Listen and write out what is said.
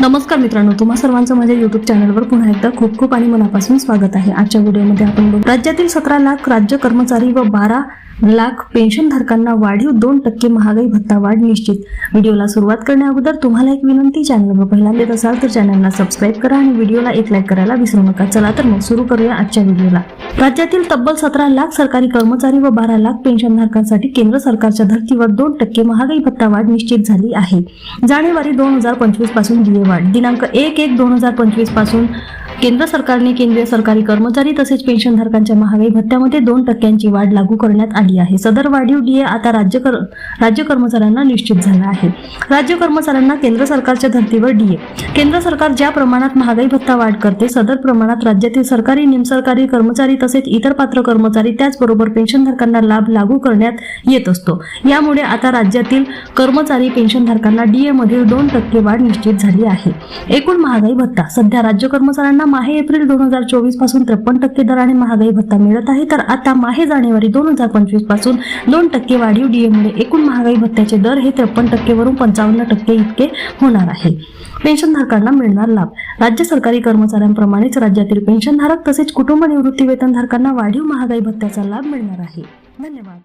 नमस्कार मित्रांनो तुम्हा सर्वांचं माझ्या युट्यूब चॅनलवर पुन्हा एकदा खूप खूप आणि मनापासून स्वागत आहे. आजच्या व्हिडिओमध्ये आपण बघू राज्यातील सतरा लाख राज्य कर्मचारी व बारा लाख पेन्शनधारकांना वाढीव दोन टक्के महागाई भत्ता वाढ निश्चित. व्हिडिओला सुरुवात करण्या अगोदर तुम्हाला एक विनंती चॅनलवर पहिला देत असाल तर चॅनलला सबस्क्राईब करा आणि व्हिडिओला एक लाईक करायला विसरू नका. चला तर मग सुरू करूया आजच्या व्हिडिओला. राज्यातील तब्बल सतरा लाख सरकारी कर्मचारी व बारा लाख पेन्शनधारकांसाठी केंद्र सरकारच्या धर्तीवर दोन टक्के महागाई भत्ता वाढ निश्चित झाली आहे. जानेवारी दोन हजार पंचवीसपासून दिले वाढ दिनांक एक एक दोन हजार पंचवीसपासून केंद्र सरकारने केंद्रीय सरकारी कर्मचारी तसेच पेन्शनधारकांच्या महागाई भत्त्यामध्ये दोन टक्क्यांची वाढ लागू करण्यात आली आहे. सदर वाढीव डीए आता राज्य कर राज्य कर्मचाऱ्यांना निश्चित झाला आहे. राज्य कर्मचाऱ्यांना केंद्र सरकारच्या धर्तीवर डीए. केंद्र सरकार ज्या प्रमाणात महागाई भत्ता वाढ करते सदर प्रमाणात राज्यातील सरकारी निमसरकारी कर्मचारी तसेच इतर पात्र कर्मचारी त्याचबरोबर पेन्शनधारकांना लाभ लागू करण्यात येत असतो. यामुळे आता राज्यातील कर्मचारी पेन्शनधारकांना डीए मधील दोन टक्के वाढ निश्चित झाली आहे. एकूण महागाई भत्ता सध्या राज्य कर्मचाऱ्यांना माहे एप्रिल दोन हजार चोवीसपासून त्रेपन्न टक्के दराने महागाई भत्ता मिळत आहे. तर आता माहे जानेवारी दोन हजार पंचवीसपासून दोन टक्के वाढीव डीएमुळे एकूण महागाई भत्त्याचे दर हे त्रेपन्न टक्केवरून पंचावन्न टक्के इतके होणार आहे. पेन्शनधारकांना मिळणार लाभ. राज्य सरकारी कर्मचाऱ्यांप्रमाणेच राज्यातील पेन्शनधारक तसेच कुटुंब निवृत्ती वेतनधारकांना वाढीव महागाई भत्त्याचा लाभ मिळणार आहे. धन्यवाद.